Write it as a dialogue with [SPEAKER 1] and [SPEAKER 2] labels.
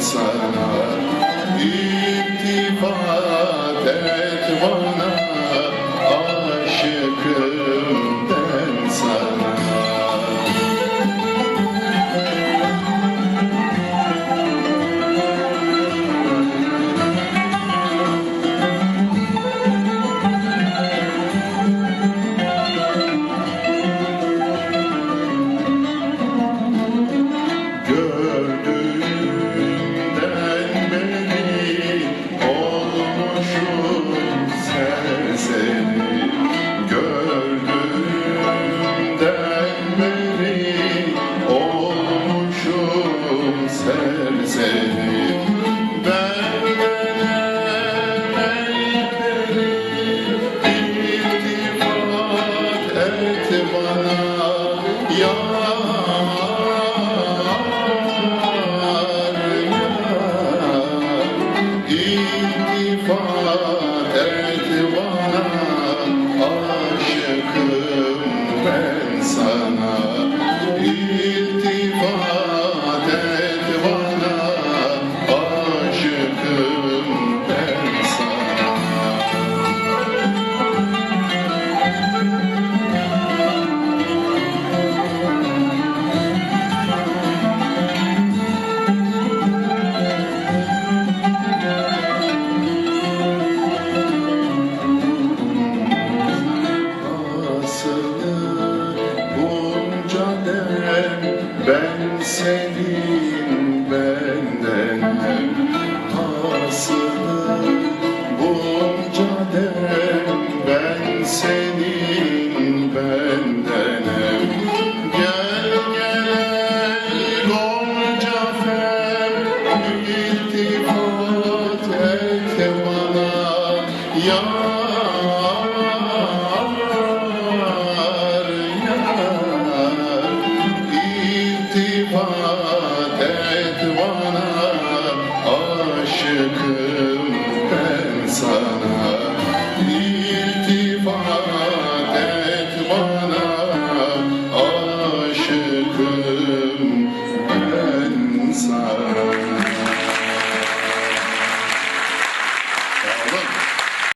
[SPEAKER 1] sana. İltifat et bana bana Yar, senin bendenem Asılı bunca dem ben senin bendenem Gel gel gonca fem iltifat Aşıkım ben sana İltifat et bana Aşıkım ben sana